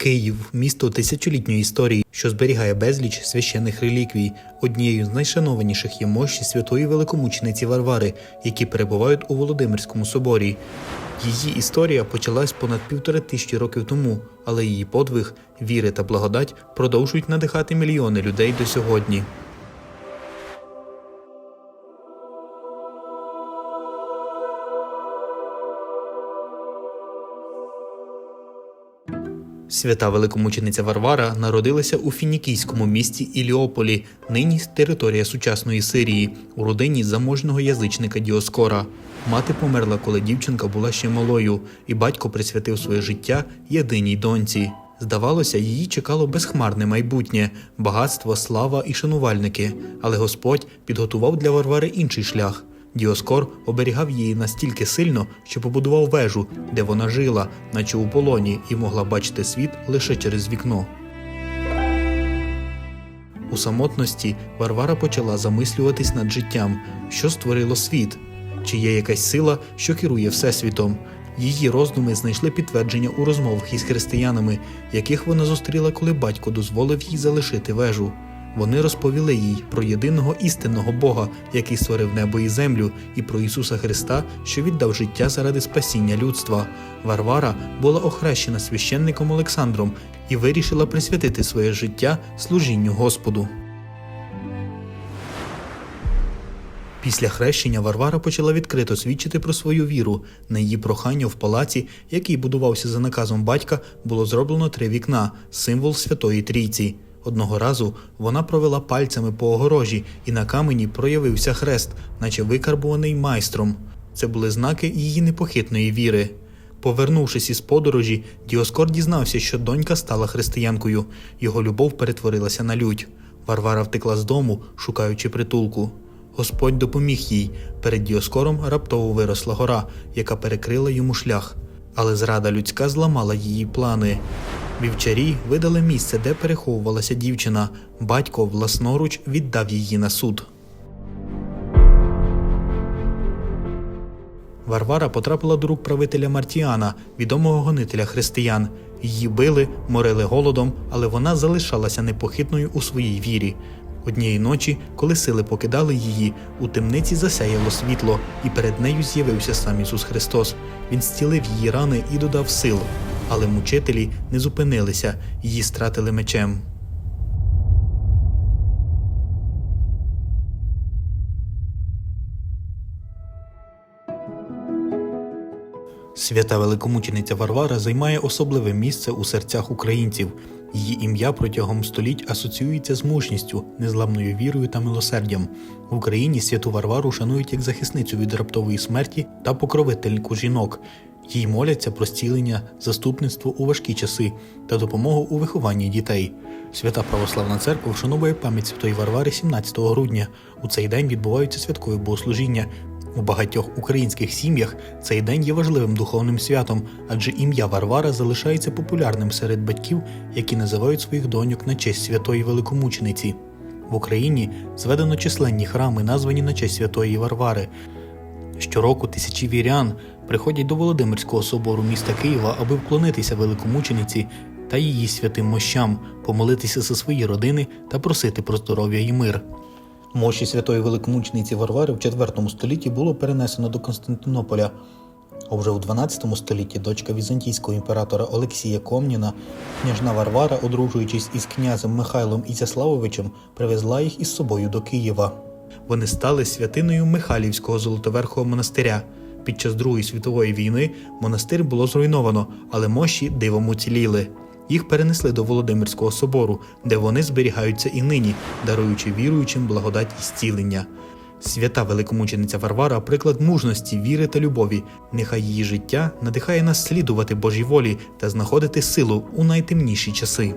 Київ місто тисячолітньої історії, що зберігає безліч священних реліквій. Однією з найшанованіших є мощі святої великомучениці Варвари, які перебувають у Володимирському соборі. Її історія почалась понад півтори тисячі років тому, але її подвиг, віри та благодать продовжують надихати мільйони людей до сьогодні. Свята великомучениця Варвара народилася у фінікійському місті Іліополі, нині територія сучасної Сирії, у родині заможного язичника Діоскора. Мати померла, коли дівчинка була ще малою, і батько присвятив своє життя єдиній доньці. Здавалося, її чекало безхмарне майбутнє, багатство, слава і шанувальники. Але Господь підготував для Варвари інший шлях. Діоскор оберігав її настільки сильно, що побудував вежу, де вона жила, наче у полоні, і могла бачити світ лише через вікно. У самотності Варвара почала замислюватись над життям, що створило світ, чи є якась сила, що керує всесвітом. Її роздуми знайшли підтвердження у розмовах із християнами, яких вона зустріла, коли батько дозволив їй залишити вежу. Вони розповіли їй про єдиного істинного Бога, який створив небо і землю, і про Ісуса Христа, що віддав життя заради спасіння людства. Варвара була охрещена священником Олександром і вирішила присвятити своє життя служінню Господу. Після хрещення Варвара почала відкрито свідчити про свою віру. На її прохання в палаці, який будувався за наказом батька, було зроблено три вікна символ Святої Трійці. Одного разу вона провела пальцями по огорожі, і на камені проявився хрест, наче викарбуваний майстром. Це були знаки її непохитної віри. Повернувшись із подорожі, Діоскор дізнався, що донька стала християнкою. Його любов перетворилася на лють. Варвара втекла з дому, шукаючи притулку. Господь допоміг їй. Перед Діоскором раптово виросла гора, яка перекрила йому шлях. Але зрада людська зламала її плани. Вівчарі видали місце, де переховувалася дівчина. Батько власноруч віддав її на суд. Варвара потрапила до рук правителя Мартіана, відомого гонителя християн. Її били, морили голодом, але вона залишалася непохитною у своїй вірі. Однієї ночі, коли сили покидали її, у темниці засяяло світло, і перед нею з'явився сам Ісус Христос. Він зцілив її рани і додав сил. Але мучителі не зупинилися, її стратили мечем. Свята великомучениця Варвара займає особливе місце у серцях українців. Її ім'я протягом століть асоціюється з мужністю, незламною вірою та милосердям. В Україні святу Варвару шанують як захисницю від раптової смерті та покровительку жінок. Їй моляться про зцілення, заступництво у важкі часи та допомогу у вихованні дітей. Свята Православна Церква вшановує пам'ять святої Варвари 17 грудня. У цей день відбуваються святкові богослужіння. У багатьох українських сім'ях цей день є важливим духовним святом, адже ім'я Варвара залишається популярним серед батьків, які називають своїх доньок на честь святої великомучениці. В Україні зведено численні храми, названі на честь святої Варвари. Щороку тисячі вірян приходять до Володимирського собору міста Києва, аби вклонитися великомучениці та її святим мощам, помолитися за свої родини та просити про здоров'я і мир. Мощі святої великомучениці Варвари в IV столітті було перенесено до Константинополя. А вже у XII столітті дочка візантійського імператора Олексія Комніна, княжна Варвара, одружуючись із князем Михайлом Ізяславовичем, привезла їх із собою до Києва. Вони стали святиною Михайлівського золотоверхого монастиря. Під час Другої світової війни монастир було зруйновано, але мощі дивом уціліли. Їх перенесли до Володимирського собору, де вони зберігаються і нині, даруючи віруючим благодать і зцілення. Свята великомучениця Варвара приклад мужності, віри та любові. Нехай її життя надихає нас слідувати Божій волі та знаходити силу у найтемніші часи.